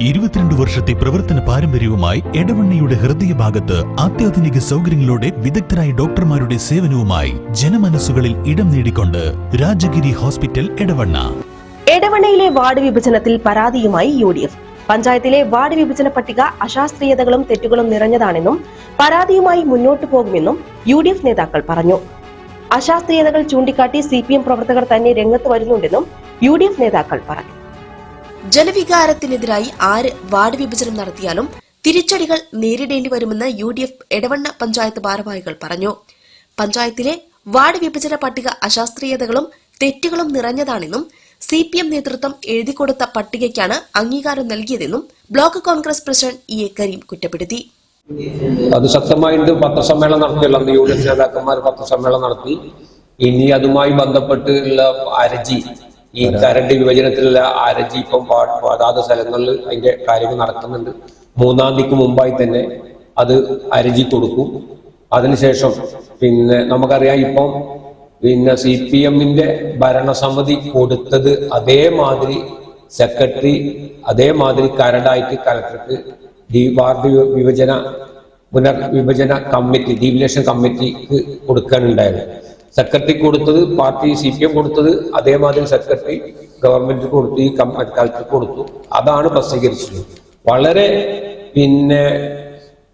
ഇരുപത്തിരണ്ട് വർഷത്തെ പ്രവർത്തന പാരമ്പര്യവുമായി എടവണ്ണയുടെ ഹൃദയഭാഗത്ത് അത്യാധുനിക സൗകര്യങ്ങളോടെ വിദഗ്ധരായ ഡോക്ടർമാരുടെ സേവനവുമായി ജനമനസ്സുകളിൽ ഇടം നേടിക്കൊണ്ട് രാജഗിരി ഹോസ്പിറ്റൽ എടവണ്ണ. എടവണ്ണയിലെ വാർഡ് വിഭജനത്തിൽ പരാതിയുമായി യു ഡി എഫ് പഞ്ചായത്തിലെ വാർഡ് വിഭജന പട്ടിക അശാസ്ത്രീയതകളും തെറ്റുകളും നിറഞ്ഞതാണെന്നും പരാതിയുമായി മുന്നോട്ടു പോകുമെന്നും യു ഡി എഫ് നേതാക്കൾ പറഞ്ഞു. അശാസ്ത്രീയതകൾ ചൂണ്ടിക്കാട്ടി സി പി എം പ്രവർത്തകർ തന്നെ രംഗത്ത് വരുന്നുണ്ടെന്നും യു ഡി എഫ് നേതാക്കൾ പറഞ്ഞു. ജനവികാരത്തിനെതിരായി ആര് വാർഡ് വിഭജനം നടത്തിയാലും തിരിച്ചടികൾ നേരിടേണ്ടി വരുമെന്ന് U D F Edavanna panchayat ഭാരവാഹികൾ പറഞ്ഞു. പഞ്ചായത്തിലെ വാർഡ് വിഭജന പട്ടിക അശാസ്ത്രീയതകളും തെറ്റുകളും നിറഞ്ഞതാണെന്നും സി പി എം നേതൃത്വം എഴുതിക്കൊടുത്ത പട്ടികയ്ക്കാണ് അംഗീകാരം നൽകിയതെന്നും block Congress president E A Kareem കുറ്റപ്പെടുത്തി. അത് ശക്തമായിട്ട് പത്രസമ്മേളനം നടത്തിയല്ലോ. യു ഡി എഫ് നേതാക്കന്മാർ പത്രസമ്മേളനം നടത്തി. ഇനി അതുമായി ബന്ധപ്പെട്ട് ഉള്ള അരജി ഈ കരണ്ട് വിഭജനത്തിലുള്ള ആരജി ഇപ്പം അതാത് സ്ഥലങ്ങളിൽ അതിന്റെ കാര്യങ്ങൾ നടക്കുന്നുണ്ട്. മൂന്നാം തീയതിക്ക് മുമ്പായി തന്നെ അത് അരജി കൊടുക്കും. അതിനുശേഷം പിന്നെ നമുക്കറിയാം ഇപ്പം പിന്നെ സി പി എമ്മിന്റെ ഭരണസമിതി കൊടുത്തത് അതേമാതിരി സെക്രട്ടറി അതേമാതിരി കരടായിട്ട് കലക്ടർക്ക് ഡി വാർഡ് വിഭജന പുനർവിഭജന കമ്മിറ്റി ഡീവിലേഷൻ കമ്മിറ്റിക്ക് കൊടുക്കാനുണ്ടായത്. സെക്രട്ടറി കൊടുത്തത് പാർട്ടി സി പി എം കൊടുത്തത് അതേമാതിരി സെക്രട്ടറി ഗവൺമെന്റ് കൊടുത്തു ഈ കലക്ടർ കൊടുത്തു. അതാണ് പ്രസിദ്ധീകരിച്ചത്. വളരെ പിന്നെ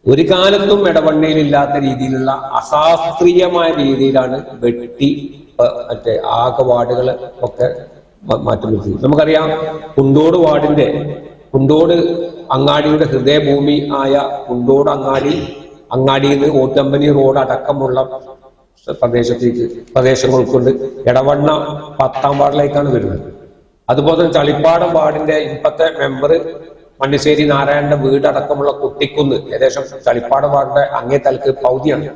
ഒരു കാലത്തും ഇടവണ്ണയിലില്ലാത്ത രീതിയിലുള്ള അശാസ്ത്രീയമായ രീതിയിലാണ് വെട്ടി മറ്റേ ആകെ വാർഡുകൾ ഒക്കെ മാറ്റം നിർത്തി നമുക്കറിയാം കുണ്ടോട് വാർഡിന്റെ കുണ്ടോട് അങ്ങാടിയുടെ ഹൃദയഭൂമി ആയ കുണ്ടോട് അങ്ങാടി അങ്ങാടിയിൽ നിന്ന് ഓട്ടമ്പനി റോഡ് അടക്കമുള്ള പ്രദേശത്തേക്ക് പ്രദേശങ്ങൾ കൊണ്ട് ഇടവണ്ണ പത്താം വാർഡിലേക്കാണ് വരുന്നത്. അതുപോലെ തന്നെ ചളിപ്പാടം വാർഡിന്റെ ഇപ്പത്തെ മെമ്പർ മണ്ണിശ്ശേരി നാരായണന്റെ വീടടക്കമുള്ള കുട്ടിക്കുന്ന് ഏകദേശം ചളിപ്പാടം വാർഡിന്റെ അങ്ങേ തലക്ക് പൗതിയാണ്.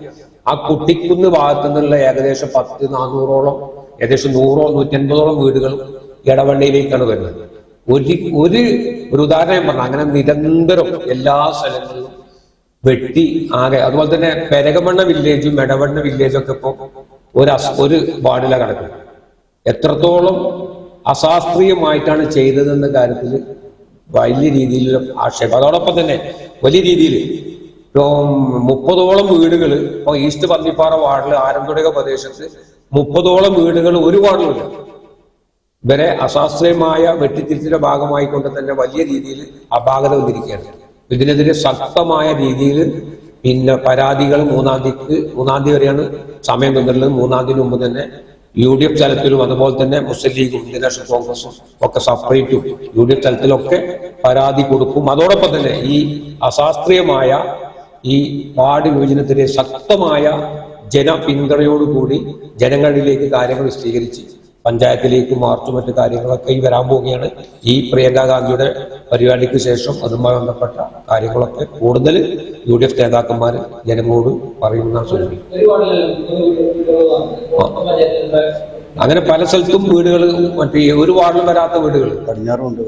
ആ കുട്ടിക്കുന്ന് ഭാഗത്തു നിന്നുള്ള ഏകദേശം പത്ത് നാനൂറോളം ഏകദേശം നൂറോ നൂറ്റൻപതോളം വീടുകൾ ഇടവണ്ണയിലേക്കാണ് വരുന്നത്. ഒരു ഒരു ഒരു ഉദാഹരണം പറഞ്ഞു അങ്ങനെ നിരന്തരം എല്ലാ സ്ഥലങ്ങളിലും വെട്ടി ആകെ. അതുപോലെ തന്നെ പെരകമണ്ണ വില്ലേജും മെടവണ്ണ വില്ലേജും ഒക്കെ ഇപ്പോ ഒരു ഒരു വാർഡിലാണ് കിടക്കുന്നത്. എത്രത്തോളം അശാസ്ത്രീയമായിട്ടാണ് ചെയ്തതെന്ന കാര്യത്തിൽ വലിയ രീതിയിലുള്ള ആക്ഷേപം. അതോടൊപ്പം തന്നെ വലിയ രീതിയിൽ മുപ്പതോളം വീടുകൾ ഇപ്പൊ ഈസ്റ്റ് പന്നിപ്പാറ വാർഡിൽ ആരംതുടക പ്രദേശത്ത് മുപ്പതോളം വീടുകൾ ഒരു വാർഡിലുമില്ല ഇവരെ അശാസ്ത്രീയമായ വെട്ടിത്തിരിച്ചിന്റെ ഭാഗമായിക്കൊണ്ട് തന്നെ വലിയ രീതിയിൽ അപാകത വന്നിരിക്കുകയാണ്. ഇതിനെതിരെ ശക്തമായ രീതിയിൽ പിന്നെ പരാതികൾ മൂന്നാം തീയതിക്ക് മൂന്നാം തീയതി വരെയാണ് സമയം തന്നിട്ടുള്ളത് മൂന്നാം തീയതി മുമ്പ് തന്നെ യു ഡി എഫ് തലത്തിലും അതുപോലെ തന്നെ മുസ്ലിം ലീഗും ഇന്ത്യൻ നാഷണൽ കോൺഗ്രസും ഒക്കെ സെപ്പറേറ്റും യു ഡി എഫ് തലത്തിലൊക്കെ പരാതി കൊടുക്കും. അതോടൊപ്പം തന്നെ ഈ അശാസ്ത്രീയമായ ഈ വാർഡ് വിഭജനത്തിലെ ശക്തമായ ജനപിന്തുണയോടുകൂടി ജനങ്ങളിലേക്ക് കാര്യങ്ങൾ വിശദീകരിച്ച് പഞ്ചായത്തിലേക്ക് മാർച്ചും മറ്റു കാര്യങ്ങളൊക്കെ ഈ വരാൻ പോവുകയാണ്. ഈ പ്രിയങ്ക ഗാന്ധിയുടെ പരിപാടിക്ക് ശേഷം അതുമായി ബന്ധപ്പെട്ട കാര്യങ്ങളൊക്കെ കൂടുതൽ യു ഡി എഫ് നേതാക്കന്മാർ ജനങ്ങളോട് പറയുന്ന അങ്ങനെ പല സ്ഥലത്തും വീടുകൾ മറ്റേ ഒരു വാർഡിൽ വരാത്ത വീടുകൾ. പടിഞ്ഞാറുണ്ട്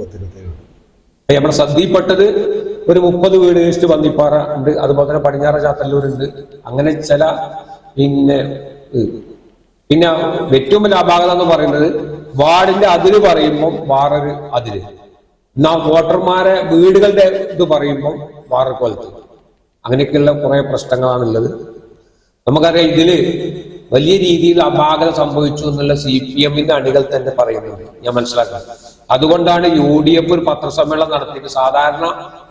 നമ്മുടെ ശ്രദ്ധയിൽപ്പെട്ടത് ഒരു മുപ്പത് വീട് വേസ്റ്റ് വന്നിപ്പാറ ഉണ്ട്. അതുപോലെ തന്നെ പടിഞ്ഞാറ് ചാത്തല്ലൂരുണ്ട്. അങ്ങനെ ചില പിന്നെ പിന്നെ ഏറ്റവും വലിയ അപാകത എന്ന് പറയുന്നത് വാർഡിന്റെ അതിര് പറയുമ്പോൾ വാറൊരു അതിര്. എന്നാ വോട്ടർമാരെ വീടുകളുടെ ഇത് പറയുമ്പോൾ വേറൊരു കൊലത്ത്. അങ്ങനെയൊക്കെയുള്ള കുറെ പ്രശ്നങ്ങളാണുള്ളത്. നമുക്കറിയാം ഇതിൽ വലിയ രീതിയിൽ അപാകത സംഭവിച്ചു എന്നുള്ള സി പി എമ്മിന്റെ അണികൾ തന്നെ പറയുന്നുണ്ട്. ഞാൻ മനസ്സിലാക്കുന്നത് അതുകൊണ്ടാണ് യു ഡി എഫ് ഒരു പത്രസമ്മേളനം നടത്തിയത്. സാധാരണ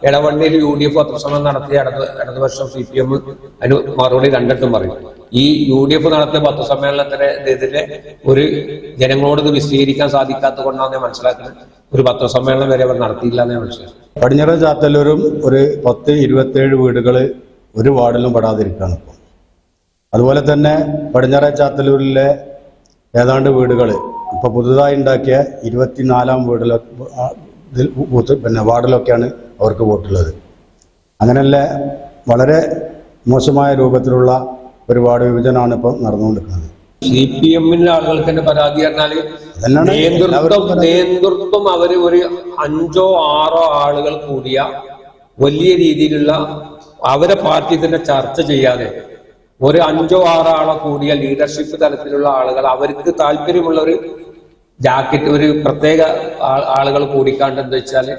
ഇടവണ്ണയിൽ യു ഡി എഫ് പത്രസമ്മേളനം നടത്തിയ ഇടത് ഇടതുപക്ഷം സി പി എം അതിന് മറുപടി രണ്ടിട്ടും പറയും. ഈ യു ഡി എഫ് നടത്തിയ പത്രസമ്മേളനത്തിനെതിരെ ഒരു ജനങ്ങളോട് ഇത് വിശദീകരിക്കാൻ സാധിക്കാത്തത് കൊണ്ടാണ് ഞാൻ മനസ്സിലാക്കുന്നത്. ഒരു പത്രസമ്മേളനം വരെ അവർ നടത്തിയില്ല എന്ന് മനസ്സിലാക്കുന്നത്. പടിഞ്ഞറ ചാത്തല്ലൂരും ഒരു പത്ത് ഇരുപത്തേഴ് വീടുകൾ ഒരു വാർഡിലും പെടാതിരിക്കുകയാണ് ഇപ്പോൾ അതുപോലെ തന്നെ പടിഞ്ഞറ ചാത്തല്ലൂരിലെ ഏതാണ്ട് വീടുകൾ ഇപ്പോൾ പുതുതായി ഉണ്ടാക്കിയ ഇരുപത്തിനാലാം വീടിലൊ പിന്നെ വാർഡിലൊക്കെയാണ് അവർക്ക് വോട്ടുള്ളത്. അങ്ങനെയല്ല വളരെ മോശമായ രൂപത്തിലുള്ള ഒരു വാർഡ് വിഭജനമാണ് ഇപ്പോൾ നടന്നുകൊണ്ടിരിക്കുന്നത്. സി പി എമ്മിന്റെ ആളുകൾക്ക് തന്നെ പരാതി പറഞ്ഞാൽ നേതൃത്വം നേതൃത്വം അവർ ഒരു അഞ്ചോ ആറോ ആളുകൾ കൂടിയ വലിയ രീതിയിലുള്ള അവരെ പാർട്ടി തന്നെ ചർച്ച ചെയ്യാതെ ഒരു അഞ്ചോ ആറോ ആളോ കൂടിയ ലീഡർഷിപ്പ് തലത്തിലുള്ള ആളുകൾ അവർക്ക് താല്പര്യമുള്ള ഒരു ജാക്കറ്റ് ഒരു പ്രത്യേക ആളുകൾ കൂടിക്കാണ്ട് എന്താ വെച്ചാൽ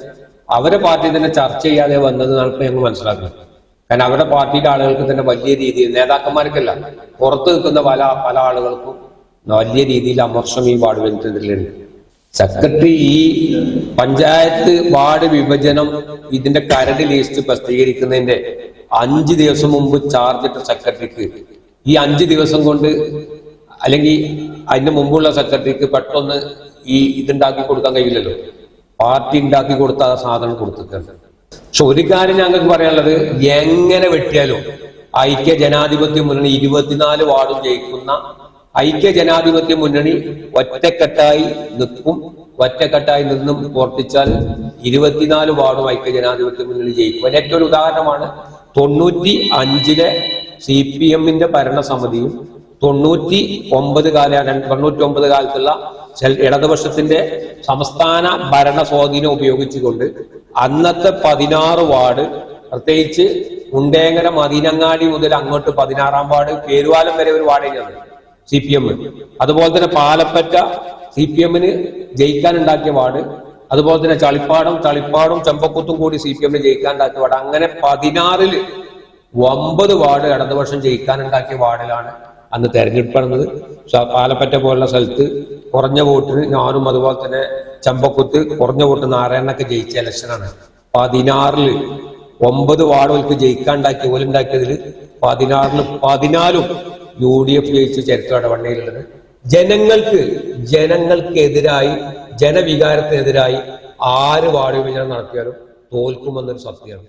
അവരെ പാർട്ടി തന്നെ ചർച്ച ചെയ്യാതെ ഇപ്പൊ ഞങ്ങൾ മനസ്സിലാക്കുന്നത്. കാരണം അവരുടെ പാർട്ടിയുടെ ആളുകൾക്ക് തന്നെ വലിയ രീതിയിൽ നേതാക്കന്മാർക്കല്ല പുറത്ത് നിൽക്കുന്ന പല പല ആളുകൾക്കും വലിയ രീതിയിൽ അമർഷം ഈ വാർഡ് വിഭജനത്തിലുണ്ട് സെക്രട്ടറി ഈ പഞ്ചായത്ത് വാർഡ് വിഭജനം ഇതിന്റെ കരട് ലിസ്റ്റ് പ്രസിദ്ധീകരിക്കുന്നതിന്റെ അഞ്ച് ദിവസം മുമ്പ് ചാർജ് ഇട്ട സെക്രട്ടറിക്ക്. ഈ അഞ്ച് ദിവസം കൊണ്ട് അല്ലെങ്കിൽ അതിന് മുമ്പുള്ള സെക്രട്ടറിക്ക് പെട്ടെന്ന് ഈ ഇതുണ്ടാക്കി കൊടുക്കാൻ കഴിയില്ലല്ലോ. പാർട്ടി ഉണ്ടാക്കി കൊടുത്ത ആ സാധനം കൊടുത്തിട്ടുണ്ട്. പക്ഷെ ഒരു കാര്യം ഞങ്ങൾക്ക് പറയാനുള്ളത് എങ്ങനെ വെട്ടിയാലും ഐക്യ ജനാധിപത്യ മുന്നണി ഇരുപത്തിനാല് വാർഡും ജയിക്കുന്ന ഐക്യ ജനാധിപത്യ മുന്നണി ഒറ്റക്കെട്ടായി നിൽക്കും. ഒറ്റക്കെട്ടായി നിന്നും പ്രവർത്തിച്ചാൽ ഇരുപത്തിനാല് വാർഡും ഐക്യ ജനാധിപത്യ മുന്നണി ജയിക്കും. അതിന് ഏറ്റവും ഉദാഹരണമാണ് തൊണ്ണൂറ്റി അഞ്ചിലെ സി പി എമ്മിന്റെ ഭരണസമിതിയും തൊണ്ണൂറ്റി ഒമ്പത് കാല തൊണ്ണൂറ്റി ഒമ്പത് കാലത്തുള്ള ഇടതുപക്ഷത്തിന്റെ സംസ്ഥാന ഭരണ സ്വാധീനം ഉപയോഗിച്ചുകൊണ്ട് അന്നത്തെ പതിനാറ് വാർഡ് പ്രത്യേകിച്ച് മുണ്ടേങ്ങര മദീനങ്ങാടി മുതൽ അങ്ങോട്ട് പതിനാറാം വാർഡ് പേരുവാലം വരെ ഒരു വാർഡ് തന്നെയാണ് സി പി എം അതുപോലെ തന്നെ പാലപ്പറ്റ സി പി എമ്മിന് ജയിക്കാൻ ഉണ്ടാക്കിയ വാർഡ്. അതുപോലെ തന്നെ ചളിപ്പാടും ചളിപ്പാടും ചെമ്പക്കുത്തും കൂടി സി പി എമ്മിന് ജയിക്കാൻ ഉണ്ടാക്കിയ വാർഡ്. അങ്ങനെ പതിനാറിൽ ഒമ്പത് വാർഡ് ഇടതുപക്ഷം ജയിക്കാൻ ഉണ്ടാക്കിയ വാർഡിലാണ് അന്ന് തെരഞ്ഞെടുപ്പ് നടന്നത്. പാലപ്പറ്റ പോലുള്ള സ്ഥലത്ത് കുറഞ്ഞ വോട്ടിന് ഞാനും അതുപോലെ തന്നെ ചമ്പക്കുത്ത് കുറഞ്ഞ വോട്ട് നാരായണനൊക്കെ ജയിച്ച ഇലക്ഷനാണ്. പതിനാറിൽ ഒമ്പത് വാർഡുകൾക്ക് ജയിക്കാണ്ടാക്കി ഓലുണ്ടാക്കിയതിൽ പതിനാറിൽ പതിനാലും യു ഡി എഫ് ജയിച്ച ചരിത്ര ഇടവണ്ണയിലുള്ളത് ജനങ്ങൾക്ക് ജനങ്ങൾക്കെതിരായി ജനവികാരത്തിനെതിരായി ആര് വാർഡ് വിഭജനം നടത്തിയാലും തോൽക്കുമെന്നൊരു സത്യമാണ്.